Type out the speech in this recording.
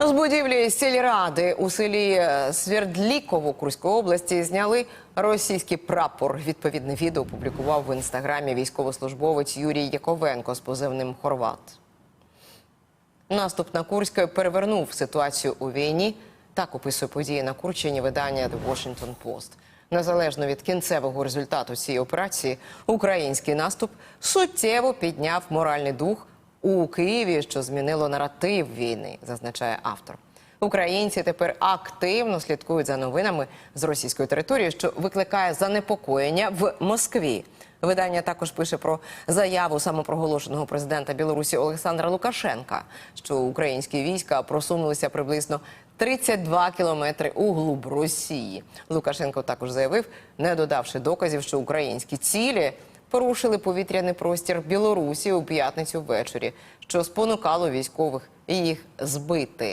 З будівлі сільради у селі Свердліково Курської області зняли російський прапор. Відповідне відео опублікував в інстаграмі військовослужбовець Юрій Яковенко з позивним Хорват. Наступ на Курське перевернув ситуацію у війні. Так описує події на Курчині видання The Washington Post. Незалежно від кінцевого результату цієї операції, український наступ суттєво підняв моральний дух у Києві, що змінило наратив війни, зазначає автор. Українці тепер активно слідкують за новинами з російської території, що викликає занепокоєння в Москві. Видання також пише про заяву самопроголошеного президента Білорусі Олександра Лукашенка, що українські війська просунулися приблизно 32 кілометри у глуб Росії. Лукашенко також заявив, не додавши доказів, що українські цілі порушили повітряний простір Білорусі у п'ятницю ввечері, що спонукало військових їх збити.